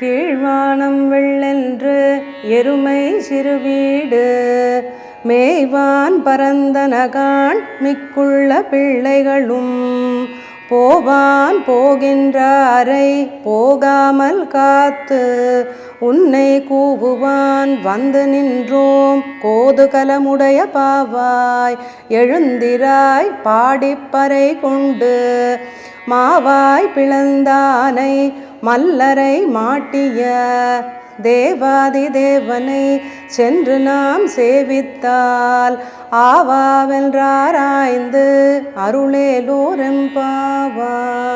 கீழ்வானம் வெள்ளென்று எருமை சிறுவீடு. மேய்வான் பரந்தனகான் மிக்குள்ள பிள்ளைகளும். போவான் போகின்றாரை போகாமல் காத்து. உன்னை கூவுவான் வந்து நின்றோம் கோதுகலமுடைய பாவாய். எழுந்திராய் பாடிப்பறை கொண்டு. மாவாய் பிளந்தானை மல்லரை மாட்டிய தேவாதி தேவனை சென்று நாம் சேவித்தால் ஆவாவென்றாராய்ந்து அருளேலோரெம்பாவாய்